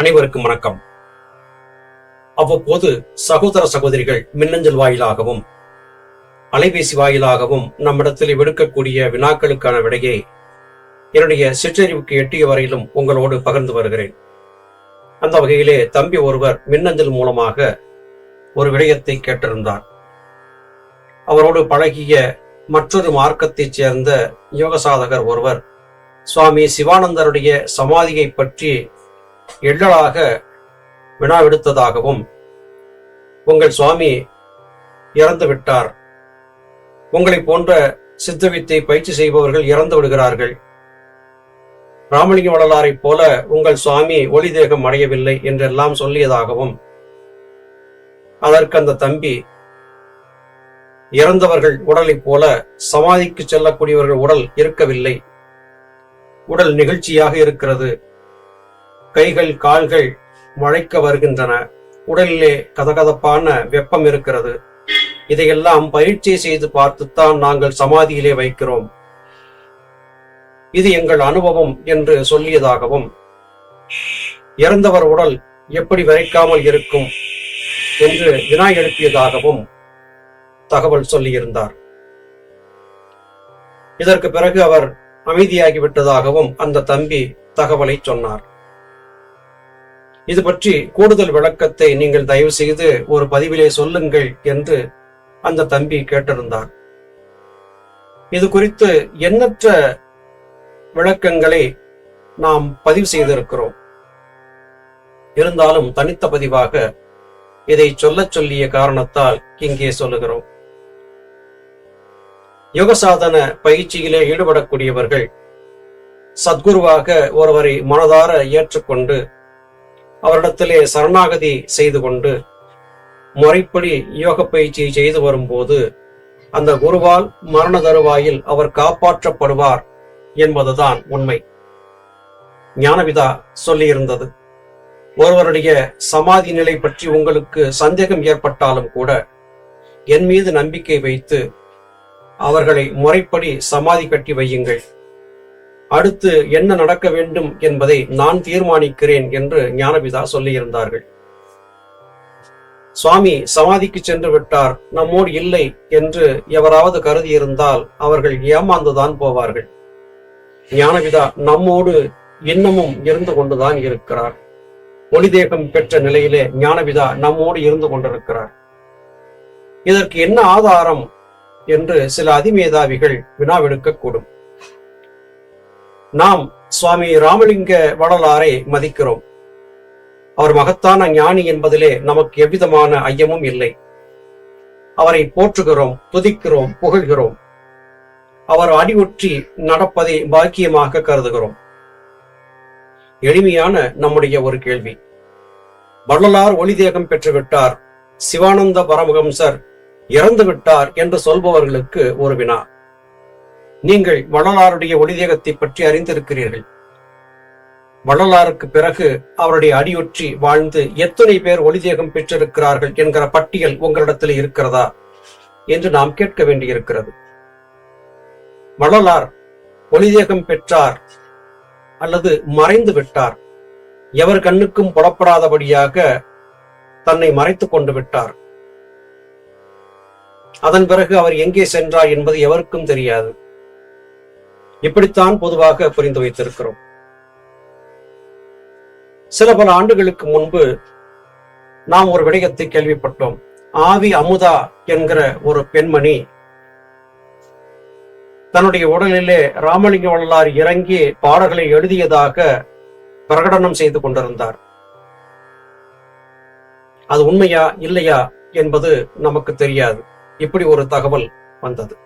அனைவருக்கும் வணக்கம். அவ்வப்போது சகோதர சகோதரிகள் மின்னஞ்சல் வாயிலாகவும் அலைபேசி வாயிலாகவும் நம்மிடத்தில் விடுக்கக்கூடிய வினாக்களுக்கான விடையை என்னுடைய சிற்றறிவுக்கு எட்டிய வரையிலும் உங்களோடு பகிர்ந்து வருகிறேன். அந்த வகையிலே தம்பி ஒருவர் மின்னஞ்சல் மூலமாக ஒரு விடயத்தை கேட்டிருந்தார். அவரோடு பழகிய மற்றொரு மார்க்கத்தைச் சேர்ந்த யோக சாதகர் ஒருவர் சுவாமி சிவானந்தருடைய சமாதியை பற்றி எள்ளலாக வினாவெடுத்ததாகவும் உங்கள் சுவாமி இறந்து விட்டார். உங்களை போன்ற சித்தவித்தை பயிற்சி செய்பவர்கள் இறந்து விடுகிறார்கள். ராமலிங்க வள்ளலாரை போல உங்கள் சுவாமி ஒளி தேகம் அடையவில்லை என்றெல்லாம் சொல்லியதாகவும் அதற்கு அந்த தம்பி இறந்தவர்கள் உடலைப் போல சமாதிக்கு செல்லக்கூடியவர்கள் உடல் இருக்கவில்லை. உடல் நிகழ்ச்சியாக இருக்கிறது. கைகள் கால்கள் மழைக்க வருகின்றன. உடலிலே கதகதப்பான வெப்பம் இருக்கிறது. இதையெல்லாம் பயிற்சி செய்து பார்த்துத்தான் நாங்கள் சமாதியிலே வைக்கிறோம். இது எங்கள் அனுபவம் என்று சொல்லியதாகவும் இறந்தவர் உடல் எப்படி வரைக்காமல் இருக்கும் என்று வினா எழுப்பியதாகவும் தகவல் சொல்லியிருந்தார். இதற்கு பிறகு அவர் அமைதியாகிவிட்டதாகவும் அந்த தம்பி தகவலை சொன்னார். இது பற்றி கூடுதல் விளக்கத்தை நீங்கள் தயவு செய்து ஒரு பதிவிலே சொல்லுங்கள் என்று அந்த தம்பி கேட்டிருந்தார் இது குறித்து எண்ணற்ற விளக்கங்களை நாம் பதிவு செய்திருக்கிறோம். இருந்தாலும் தனித்த பதிவாக இதை சொல்ல சொல்லிய காரணத்தால் இங்கே சொல்லுகிறோம். யோக சாதன பயிற்சியிலே ஈடுபடக்கூடியவர்கள் சத்குருவாக ஒருவரை மனதார ஏற்றுக்கொண்டு அவரிடத்திலே சரணாகதி செய்து கொண்டு முறைப்படி யோக பயிற்சியை செய்து வரும்போது அந்த குருவால் மரண தருவாயில் அவர் காப்பாற்றப்படுவார் என்பதுதான் உண்மை. ஞானவிதா சொல்லியிருந்தது. ஒருவருடைய சமாதி நிலை பற்றி உங்களுக்கு சந்தேகம் ஏற்பட்டாலும் கூட என் மீது நம்பிக்கை வைத்து அவர்களை முறைப்படி சமாதி கட்டி வையுங்கள். அடுத்து என்ன நடக்க வேண்டும் என்பதை நான் தீர்மானிக்கிறேன் என்று ஞானபிதா சொல்லியிருந்தார்கள். சுவாமி சமாதிக்கு சென்று விட்டார் நம்மோடு இல்லை என்று எவராவது கருதியிருந்தால் அவர்கள் ஏமாந்துதான் போவார்கள். ஞானபிதா நம்மோடு இன்னமும் இருந்து கொண்டுதான் இருக்கிறார். ஒளிதேகம் பெற்ற நிலையிலே ஞானபிதா நம்மோடு இருந்து கொண்டிருக்கிறார். இதற்கு என்ன ஆதாரம்? என்று சில அதிமேதாவிகள் வினாவெடுக்கக்கூடும். நாம் சுவாமி ராமலிங்க வடலாரை மதிக்கிறோம். அவர் மகத்தான ஞானி என்பதிலே நமக்கு எவ்விதமான ஐயமும் இல்லை. அவரை போற்றுகிறோம் துதிக்கிறோம் புகழ்கிறோம். அவர் அடிவுற்றி நடப்பதை பாக்கியமாக கருதுகிறோம். எளிமையான நம்முடைய ஒரு கேள்வி. வள்ளலார் ஒளிதேகம் பெற்றுவிட்டார். சிவானந்த பரமஹம்சர் இறந்து விட்டார் என்று சொல்பவர்களுக்கு ஒரு வினா. நீங்கள் வள்ளலாருடைய ஒளிதேகத்தை பற்றி அறிந்திருக்கிறீர்கள். வள்ளலாருக்கு பிறகு அவருடைய அடியொற்றி வாழ்ந்து எத்தனை பேர் ஒளிதேகம் பெற்றிருக்கிறார்கள் என்கிற பட்டியல் உங்களிடத்தில் இருக்கிறதா என்று நாம் கேட்க வேண்டியிருக்கிறது. வள்ளலார் ஒளிதேகம் பெற்றார் அல்லது மறைந்து விட்டார். எவர் கண்ணுக்கும் புலப்படாதபடியாக தன்னை மறைத்துக் கொண்டு விட்டார். அதன் பிறகு அவர் எங்கே சென்றார் என்பது எவருக்கும் தெரியாது. இப்படித்தான் பொதுவாக புரிந்து வைத்திருக்கிறோம். சில பல ஆண்டுகளுக்கு முன்பு நாம் ஒரு விடயத்தை கேள்விப்பட்டோம். ஆவி அமுதா என்கிற ஒரு பெண்மணி தன்னுடைய உடலிலே ராமலிங்க வள்ளலார் இறங்கி பாடல்களை எழுதியதாக பிரகடனம் செய்து கொண்டிருந்தார். அது உண்மையா இல்லையா என்பது நமக்கு தெரியாது. இப்படி ஒரு தகவல் வந்தது.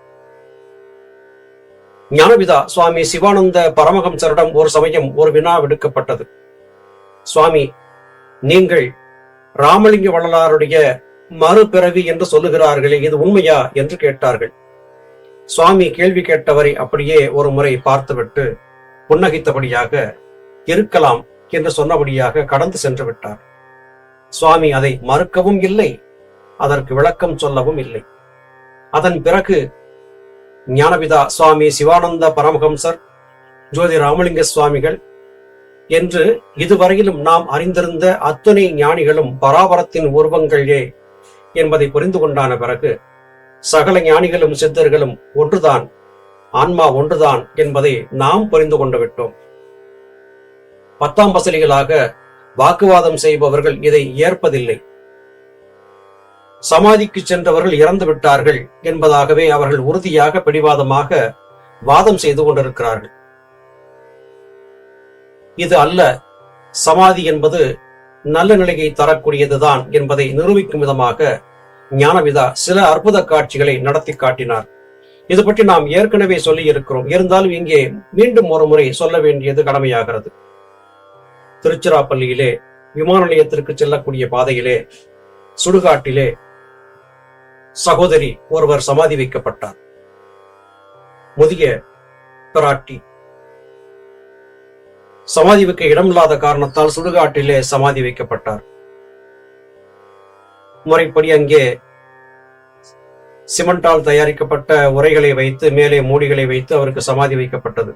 ஞானபிதா சுவாமி சிவானந்த பரமஹம்சரிடம் ஒரு சமயம் ஒரு வினா விடுக்கப்பட்டது. சுவாமி நீங்கள் ராமலிங்க வள்ளலாருடைய மறுபிறவி என்று சொல்லுகிறார்களே இது உண்மையா என்று கேட்டார்கள். சுவாமி கேள்வி கேட்டவரை அப்படியே ஒரு முறை பார்த்துவிட்டு புன்னகித்தபடியாக இருக்கலாம் என்று சொன்னபடியாக கடந்து சென்று விட்டார். சுவாமி அதை மறுக்கவும் இல்லை அதற்கு விளக்கம் சொல்லவும் இல்லை. அதன் பிறகு ஞானபிதா சுவாமி சிவானந்த பரமஹம்சர் ஜோதி ராமலிங்க சுவாமிகள் என்று இதுவரையிலும் நாம் அறிந்திருந்த அத்துணை ஞானிகளும் பராபரத்தின் உருவங்களே என்பதை புரிந்து கொண்டான பிறகு சகல ஞானிகளும் சித்தர்களும் ஒன்றுதான் ஆன்மா ஒன்றுதான் என்பதை நாம் புரிந்து கொண்டு விட்டோம். பத்தாம் பசலிகளாக வாக்குவாதம் செய்பவர்கள் இதை ஏற்பதில்லை. சமாதிக்கு சென்றவர்கள் இறந்து விட்டார்கள் என்பதாகவே அவர்கள் உறுதியாக பிடிவாதமாக வாதம் செய்து கொண்டிருக்கிறார்கள். இது அல்ல சமாதி என்பது நல்ல நிலையை தரக்கூடியதுதான் என்பதை நிரூபிக்கும் விதமாக ஞானவிதா சில அற்புத காட்சிகளை நடத்தி காட்டினார். இது பற்றி நாம் ஏற்கனவே சொல்லி இருக்கிறோம் இருந்தாலும் இங்கே மீண்டும் ஒரு முறை சொல்ல வேண்டியது கடமையாகிறது. திருச்சிராப்பள்ளியிலே விமான நிலையத்திற்கு செல்லக்கூடிய பாதையிலே சுடுகாட்டிலே சகோதரி ஒருவர் சமாதி வைக்கப்பட்டார். முதிய பிராட்டி. சமாதி வைக்க இடமில்லாத காரணத்தால் சுடுகாட்டிலே சமாதி வைக்கப்பட்டார். முறைப்படி அங்கே சிமெண்டால் தயாரிக்கப்பட்ட உரைகளை வைத்து மேலே மூடிகளை வைத்து அவருக்கு சமாதி வைக்கப்பட்டது.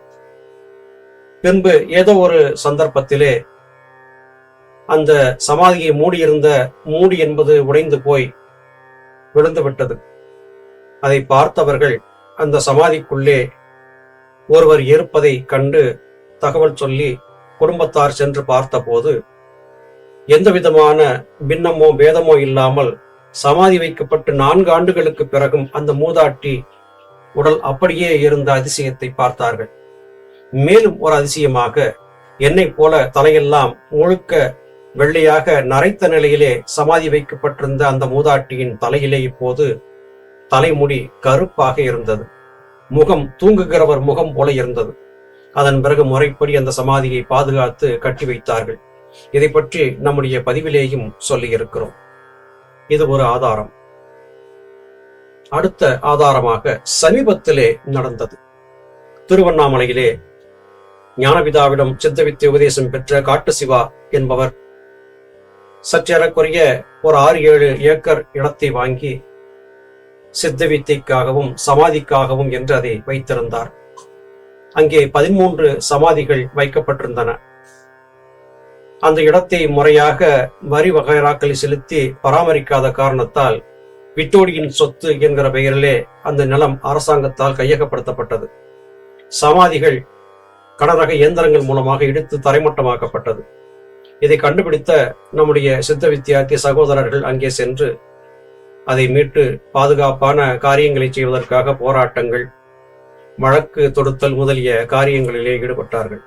பின்பு ஏதோ ஒரு சந்தர்ப்பத்திலே அந்த சமாதியை மூடியிருந்த மூடி என்பது உடைந்து போய் விழுந்துவிட்டது. அதை பார்த்தவர்கள் அந்த சமாதிக்குள்ளே ஒருவர் இருப்பதை கண்டு தகவல் சொல்லி குடும்பத்தார் சென்று பார்த்தபோது எந்த விதமான பின்னமோ பேதமோ இல்லாமல் சமாதி வைக்கப்பட்டு நான்கு ஆண்டுகளுக்கு பிறகும் அந்த மூதாட்டி உடல் அப்படியே இருந்த அதிசயத்தை பார்த்தார்கள். மேலும் ஒரு அதிசயமாக என்னை போல தலையெல்லாம் முழுக்க வெள்ளையாக நரைத்த நிலையிலே சமாதி வைக்கப்பட்டிருந்த அந்த மூதாட்டியின் தலையிலே இப்போது தலைமுடி கருப்பாக இருந்தது. முகம் தூங்குகிறவர் முகம் போல இருந்தது. அதன் பிறகு முறைப்படி அந்த சமாதியை பாதுகாத்து கட்டி வைத்தார்கள். இதை பற்றி நம்முடைய பதிவிலேயும் சொல்லி இருக்கிறோம் இது ஒரு ஆதாரம். அடுத்த ஆதாரமாக சமீபத்திலே நடந்தது. திருவண்ணாமலையிலே ஞானபிதாவிடம் சித்தவித்தை உபதேசம் பெற்ற காட்டு சிவா என்பவர் சற்றேறக்குறைய ஒரு ஆறு ஏழு ஏக்கர் இடத்தை வாங்கி சித்த வித்தைக்காகவும் சமாதிக்காகவும் என்று அதை வைத்திருந்தார். அங்கே பதிமூன்று சமாதிகள் வைக்கப்பட்டிருந்தன. அந்த இடத்தை முறையாக வரி வகைராக்களை செலுத்தி பராமரிக்காத காரணத்தால் விட்டோடியின் சொத்து என்கிற பெயரிலே அந்த நிலம் அரசாங்கத்தால் கையகப்படுத்தப்பட்டது. சமாதிகள் கடரக இயந்திரங்கள் மூலமாக இடித்து தரைமட்டமாக்கப்பட்டது. இதை கண்டுபிடித்த நம்முடைய சித்த வித்தியார்த்தி சகோதரர்கள் அங்கே சென்று அதை மீட்டு பாதுகாப்பான காரியங்களை செய்வதற்காக போராட்டங்கள் வழக்கு தொடுத்தல் முதலிய காரியங்களிலே ஈடுபட்டார்கள்.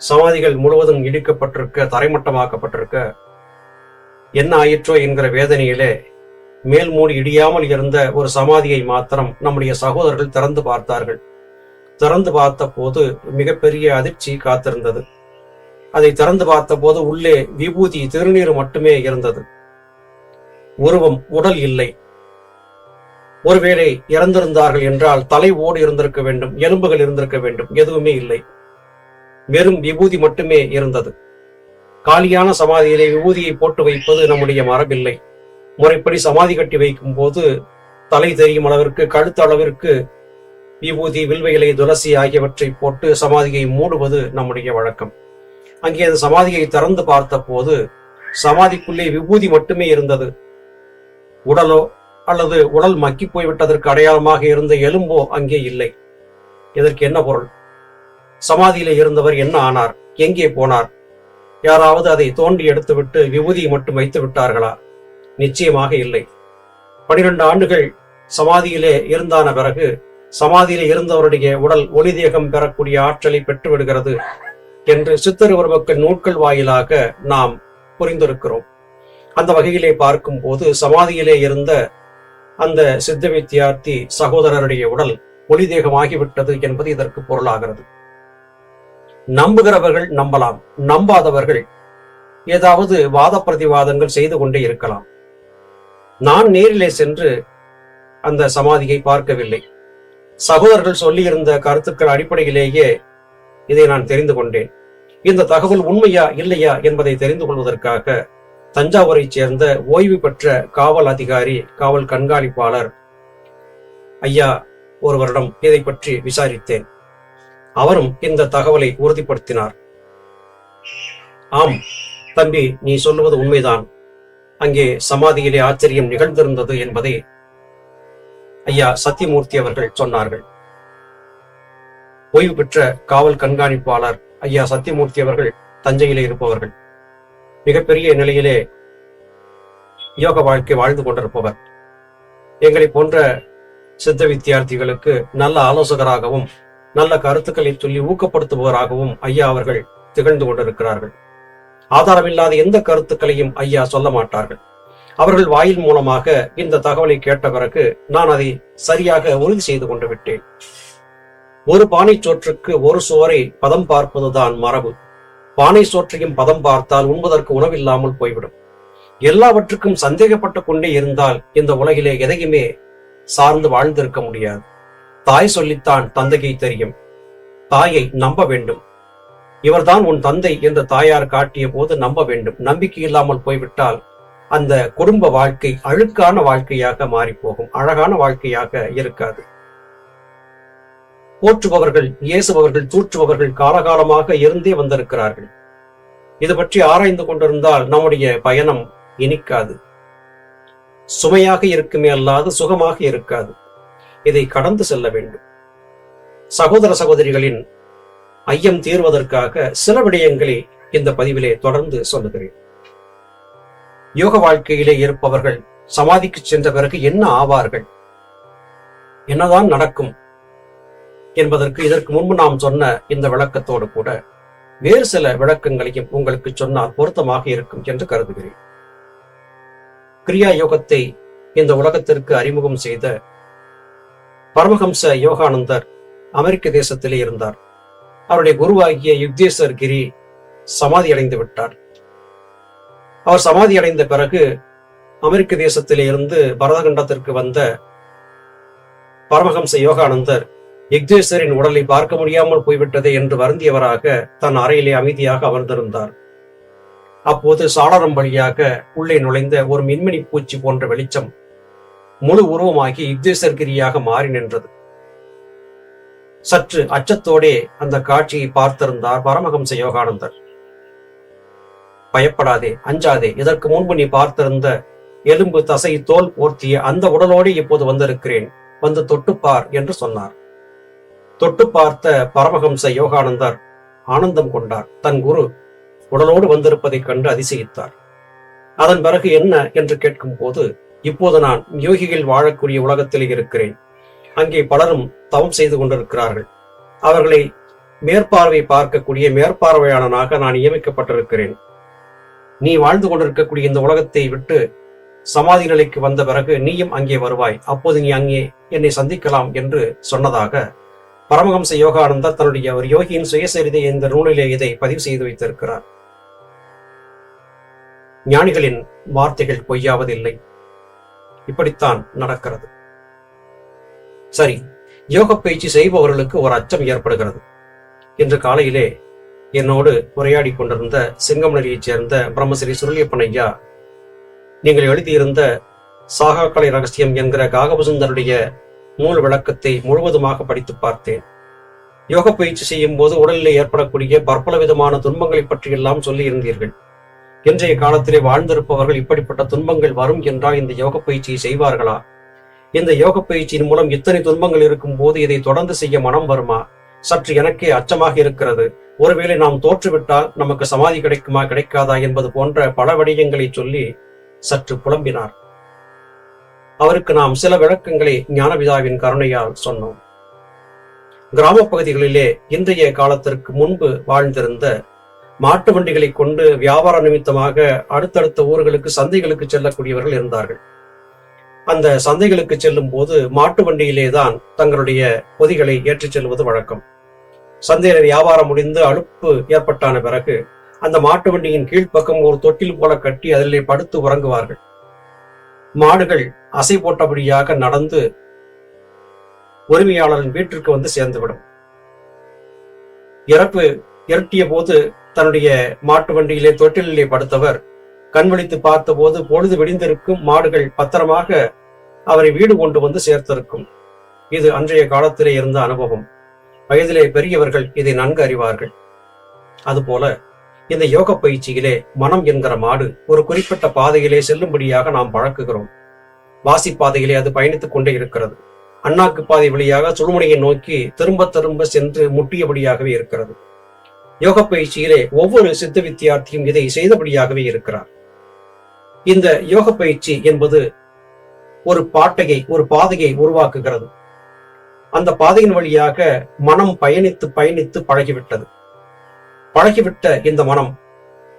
சமாதிகள் முழுவதும் இடிக்கப்பட்டிருக்க தரைமட்டமாக்கப்பட்டிருக்க என்ன ஆயிற்றோ என்கிற வேதனையிலே மேல் மூடி இடியாமல் இருந்த ஒரு சமாதியை மாத்திரம் நம்முடைய சகோதரர்கள் திறந்து பார்த்தார்கள். திறந்து பார்த்த போது மிகப்பெரிய அதிர்ச்சி காத்திருந்தது. அதை திறந்து பார்த்தபோது உள்ளே விபூதி திருநீர் மட்டுமே இருந்தது. உருவம் உடல் இல்லை. ஒருவேளை இறந்திருந்தார்கள் என்றால் தலை ஓடு இருந்திருக்க வேண்டும் எலும்புகள் இருந்திருக்க வேண்டும் எதுவுமே இல்லை. வெறும் விபூதி மட்டுமே இருந்தது. காலியான சமாதியிலே விபூதியை போட்டு வைப்பது நம்முடைய மரபில்லை. முறைப்படி சமாதி கட்டி வைக்கும் போது தலை தெரியும் அளவிற்கு கழுத்து அளவிற்கு விபூதி வில்வையிலை துளசி ஆகியவற்றை போட்டு சமாதியை மூடுவது நம்முடைய வழக்கம். அங்கே அந்த சமாதியை திறந்து பார்த்த போது சமாதிக்குள்ளே விபூதி மட்டுமே இருந்தது. உடலோ அல்லது உடல் மக்கி போய்விட்டதற்கு அடையாளமாக இருந்த எலும்போ அங்கே இல்லை. இதற்கு என்ன பொருள்? சமாதியில இருந்தவர் என்ன ஆனார்? எங்கே போனார்? யாராவது அதை தோண்டி எடுத்துவிட்டு விபூதியை மட்டும் வைத்து விட்டார்களா? நிச்சயமாக இல்லை. பனிரெண்டு ஆண்டுகள் சமாதியிலே இருந்தான பிறகு சமாதியிலே இருந்தவருடைய உடல் ஒளிதேகம் பெறக்கூடிய ஆற்றலை பெற்று விடுகிறது என்று சித்தர் மக்கள் நூட்கள் வாயிலாக நாம் புரிந்திருக்கிறோம். அந்த வகையிலே பார்க்கும் போது சமாதியிலே இருந்த அந்த சித்த வித்தியார்த்தி சகோதரருடைய உடல் ஒளிதேகமாகிவிட்டது என்பது இதற்கு பொருளாகிறது. நம்புகிறவர்கள் நம்பலாம் நம்பாதவர்கள் ஏதாவது வாத பிரதிவாதங்கள் செய்து கொண்டே இருக்கலாம். நான் நேரிலே சென்று அந்த சமாதியை பார்க்கவில்லை. சகோதரர்கள் சொல்லியிருந்த கருத்துக்கள் அடிப்படையிலேயே இதை நான் தெரிந்து கொண்டேன். இந்த தகவல் உண்மையா இல்லையா என்பதை தெரிந்து கொள்வதற்காக தஞ்சாவூரைச் சேர்ந்த ஓய்வு பெற்ற காவல் அதிகாரி காவல் கண்காணிப்பாளர் ஐயா ஒருவரிடம் இதை பற்றி விசாரித்தேன். அவரும் இந்த தகவலை உறுதிப்படுத்தினார். ஆம் தம்பி நீ சொல்லுவது உண்மைதான். அங்கே சமாதியிலே ஆச்சரியம் நிகழ்ந்திருந்தது என்பதை ஐயா சத்தியமூர்த்தி அவர்கள் சொன்னார்கள். ஓய்வு பெற்ற காவல் கண்காணிப்பாளர் ஐயா சத்தியமூர்த்தி அவர்கள் தஞ்சையிலே இருப்பவர்கள். மிகப்பெரிய நிலையிலே யோக வாழ்க்கை வாழ்ந்து கொண்டிருப்பவர். எங்களை போன்ற சித்த வித்தியார்த்திகளுக்கு நல்ல ஆலோசகராகவும் நல்ல கருத்துக்களை சொல்லி ஊக்கப்படுத்துபவராகவும் ஐயா அவர்கள் திகழ்ந்து கொண்டிருக்கிறார்கள். ஆதாரமில்லாத எந்த கருத்துக்களையும் ஐயா சொல்ல மாட்டார்கள். அவர்கள் வாயில் மூலமாக இந்த தகவலை கேட்ட பிறகு நான் அதை சரியாக உறுதி செய்து கொண்டு விட்டேன். ஒரு பானை சோற்றுக்கு ஒரு சுவரை பதம் பார்ப்பதுதான் மரபு. பானை சோற்றையும் பதம் பார்த்தால் உண்பதற்கு உணவில்லாமல் போய்விடும். எல்லாவற்றுக்கும் சந்தேகப்பட்டு கொண்டே இருந்தால் இந்த உலகிலே எதையுமே சார்ந்து வாழ்ந்திருக்க முடியாது. தாய் சொல்லித்தான் தந்தையை தெரியும். தாயை நம்ப வேண்டும். இவர்தான் உன் தந்தை என்று தாயார் காட்டிய போது நம்ப வேண்டும். நம்பிக்கை இல்லாமல் போய்விட்டால் அந்த குடும்ப வாழ்க்கை அழுக்கான வாழ்க்கையாக மாறிப்போகும். அழகான வாழ்க்கையாக இருக்காது. போற்றுபவர்கள் இயேசுபவர்கள் தூற்றுபவர்கள் காலகாலமாக இருந்தே வந்திருக்கிறார்கள். இது பற்றி ஆராய்ந்து கொண்டிருந்தால் நம்முடைய பயணம் இனிக்காது. சுமையாக இருக்குமே அல்லாது சுகமாக இருக்காது. இதை கடந்து செல்ல வேண்டும். சகோதர சகோதரிகளின் ஐயம் தீர்வதற்காக சில விடயங்களை இந்த பதிவிலே தொடர்ந்து சொல்லுகிறேன். யோக வாழ்க்கையிலே இருப்பவர்கள் சமாதிக்கு சென்ற பிறகு என்ன ஆவார்கள்? என்னதான் நடக்கும்? என்பதற்கு இதற்கு முன்பு நாம் சொன்ன இந்த விளக்கத்தோடு கூட வேறு சில விளக்கங்களையும் உங்களுக்கு சொன்னால் பொருத்தமாக இருக்கும் என்று கருதுகிறேன். கிரியா யோகத்தை இந்த உலகத்திற்கு அறிமுகம் செய்த பரமஹம்ச யோகானந்தர் அமெரிக்க தேசத்திலே இருந்தார். அவருடைய குருவாகிய யுக்தேசர் கிரி சமாதி அடைந்து விட்டார். அவர் சமாதி அடைந்த பிறகு அமெரிக்க தேசத்திலே இருந்து பரதகண்டத்திற்கு வந்த பரமஹம்ச யோகானந்தர் யுக்தேசரின் உடலை பார்க்க முடியாமல் போய்விட்டதே என்று வருந்தியவராக தன் அறையிலே அமைதியாக அமர்ந்திருந்தார். அப்போது சாளரம் வழியாக உள்ளே நுழைந்த ஒரு மின்மினி பூச்சி போன்ற வெளிச்சம் முழு உருவமாகி யுக்தேசர்கிரியாக மாறி நின்றது. சற்று அச்சத்தோடே அந்த காட்சியை பார்த்திருந்தார் பரமஹம்ச யோகானந்தர். பயப்படாதே அஞ்சாதே இதற்கு முன்பு நீ பார்த்திருந்த எலும்பு தசை தோல் போர்த்திய அந்த உடலோடு இப்போது வந்திருக்கிறேன் வந்து தொட்டுப்பார் என்று சொன்னார். தொட்டு பார்த்த பரமஹம்ச யோகானந்தர் ஆனந்தம் கொண்டார். தன் குரு உடலோடு வந்திருப்பதைக் கண்டு அதிசயித்தார். அதன் பிறகு என்ன என்று கேட்கும் போது இப்போது நான் யோகிகள் வாழக்கூடிய உலகத்தில் இருக்கிறேன். அங்கே பலரும் தவம் செய்து கொண்டிருக்கிறார்கள். அவர்களை மேற்பார்வை பார்க்கக்கூடிய மேற்பார்வையாளனாக நான் நியமிக்கப்பட்டிருக்கிறேன். நீ வாழ்ந்து கொண்டிருக்கக்கூடிய இந்த உலகத்தை விட்டு சமாதி நிலைக்கு வந்த பிறகு நீயும் அங்கே வருவாய். அப்போது நீ அங்கே என்னை சந்திக்கலாம் என்று சொன்னதாக பரமஹம்ச யோகானந்தர் தன்னுடைய ஒரு யோகியின் சுயசரிதை இந்த நூலிலே இதை பதிவு செய்து வைத்திருக்கிறார். ஞானிகளின் வார்த்தைகள் பொய்யாவதில்லை. இப்படித்தான் நடக்கிறது. சரி யோக பயிற்சி செய்பவர்களுக்கு ஒரு அச்சம் ஏற்படுகிறது. இன்று காலையிலே என்னோடு உரையாடி கொண்டிருந்த சிங்கமனரியைச் சேர்ந்த பிரம்மஸ்ரீ சுருளியப்பனையா நீங்கள் எழுதியிருந்த சாகாக்கலை ரகசியம் என்கிற காகபசுந்தருடைய நூல் விளக்கத்தை முழுவதுமாக படித்து பார்த்தேன். யோக பயிற்சி செய்யும் போது உடலிலே ஏற்படக்கூடிய பற்பல விதமான துன்பங்களை பற்றியெல்லாம் சொல்லி இருந்தீர்கள். இன்றைய காலத்திலே வாழ்ந்திருப்பவர்கள் இப்படிப்பட்ட துன்பங்கள் வரும் என்றால் இந்த யோக பயிற்சியை செய்வார்களா? இந்த யோக பயிற்சியின் மூலம் இத்தனை துன்பங்கள் இருக்கும் போது இதை தொடர்ந்து செய்ய மனம் வருமா? சற்று எனக்கே அச்சமாக இருக்கிறது. ஒருவேளை நாம் தோற்றுவிட்டால் நமக்கு சமாதி கிடைக்குமா கிடைக்காதா என்பது போன்ற பல விடயங்களை சொல்லி சற்று புலம்பினார். அவருக்கு நாம் சில விளக்கங்களை ஞானபிதாவின் கருணையால் சொன்னோம். கிராம பகுதிகளிலே இன்றைய காலத்திற்கு முன்பு வாழ்ந்திருந்த மாட்டு வண்டிகளை கொண்டு வியாபார நிமித்தமாக அடுத்தடுத்த ஊர்களுக்கு சந்தைகளுக்கு செல்லக்கூடியவர்கள் இருந்தார்கள். அந்த சந்தைகளுக்கு செல்லும் போது மாட்டு வண்டியிலே தான் தங்களுடைய பொதிகளை ஏற்றிச் செல்வது வழக்கம். சந்தையில வியாபாரம் முடிந்து அலுப்பு ஏற்பட்டான பிறகு அந்த மாட்டு வண்டியின் கீழ்ப்பக்கம் ஒரு தொட்டில் போல கட்டி அதிலே படுத்து உறங்குவார்கள். மாடுகள் அசை போட்டபடியாக நடந்து உரிமையாளரின் வீட்டிற்கு வந்து சேர்ந்துவிடும். இறப்பு இரட்டிய போது தன்னுடைய மாட்டு வண்டியிலே தொட்டிலே படுத்தவர் கண் விழித்து பார்த்தபோது பொழுது விடிந்திருக்கும் மாடுகள் பத்திரமாக அவரை வீடு கொண்டு வந்து சேர்த்திருக்கும். இது அன்றைய காலத்திலே இருந்த அனுபவம். வயதிலே பெரியவர்கள் இதை நன்கு அறிவார்கள். அதுபோல இந்த யோக பயிற்சியிலே மனம் என்கிற மாடு ஒரு குறிப்பிட்ட பாதையிலே செல்லும்படியாக நாம் பழக்குகிறோம். வாசி பாதையிலே அது பயணித்துக் கொண்டே இருக்கிறது. அண்ணாக்கு பாதை வழியாக சுழுமுனையை நோக்கி திரும்ப திரும்ப சென்று முட்டியபடியாகவே இருக்கிறது. யோக பயிற்சியிலே ஒவ்வொரு சித்த வித்தியார்த்தியும் இதை செய்தபடியாகவே இருக்கிறார். இந்த யோக பயிற்சி என்பது ஒரு பாட்டையை ஒரு பாதையை உருவாக்குகிறது. அந்த பாதையின் வழியாக மனம் பயணித்து பயணித்து பழகிவிட்டது. பழகிவிட்ட இந்த மனம்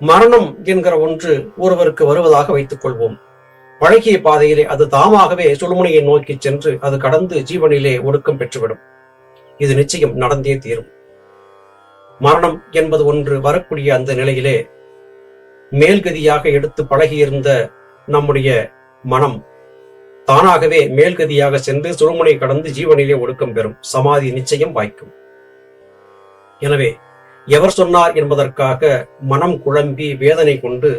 மரணம் என்கிற ஒன்று ஒருவருக்கு வருவதாக வைத்துக் கொள்வோம். பழகிய பாதையிலே அது தாமாகவே சுழுமுனையை நோக்கி சென்று அது கடந்து ஜீவனிலே ஒடுக்கம் பெற்றுவிடும். இது நிச்சயம் நடந்தே தீரும். மரணம் என்பது ஒன்று வரக்கூடிய அந்த நிலையிலே மேல்கதியாக எடுத்து பழகியிருந்த நம்முடைய மனம் தானாகவே மேல்கதியாக சென்று சுழுமுனை கடந்து ஜீவனிலே ஒடுக்கம் பெறும். சமாதி நிச்சயம் வாய்க்கும். எனவே எவர் சொன்னார் என்பதற்காக மனம் குழம்பி வேதனை கொண்டு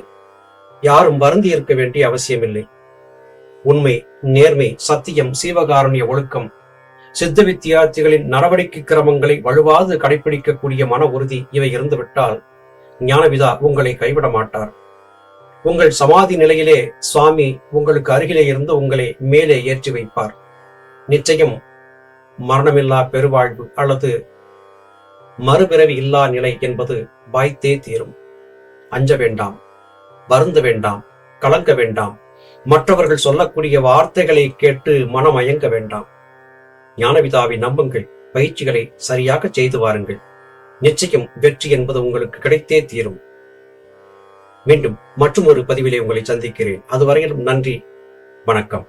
யாரும் வருந்தி இருக்க வேண்டிய அவசியமில்லை. உண்மை நேர்மை சத்தியம் சீவகாரண்ய ஒழுக்கம் சித்த வித்தியார்த்திகளின் நடவடிக்கை கிரமங்களை வலுவாது கடைபிடிக்கக்கூடிய மன உறுதி இவை இருந்துவிட்டால் ஞானவிதா உங்களை கைவிட மாட்டார். உங்கள் சமாதி நிலையிலே சுவாமி உங்களுக்கு அருகிலே இருந்து உங்களை மேலே ஏற்றி வைப்பார். நிச்சயம் மரணமில்லா பெருவாழ்வு அல்லது மறுபிறவி இல்லா நிலை என்பது வாய்த்தே தீரும். அஞ்ச வேண்டாம் வருந்த வேண்டாம் கலங்க வேண்டாம் மற்றவர்கள் சொல்லக்கூடிய வார்த்தைகளை கேட்டு மனமயங்க வேண்டாம். ஞானவிதாவை நம்புங்கள் பயிற்சிகளை சரியாக செய்து வாருங்கள். நிச்சயம் வெற்றி என்பது உங்களுக்கு கிடைத்தே தீரும். மீண்டும் மற்றும் ஒரு பதிவிலே உங்களை சந்திக்கிறேன். அதுவரையிலும் நன்றி வணக்கம்.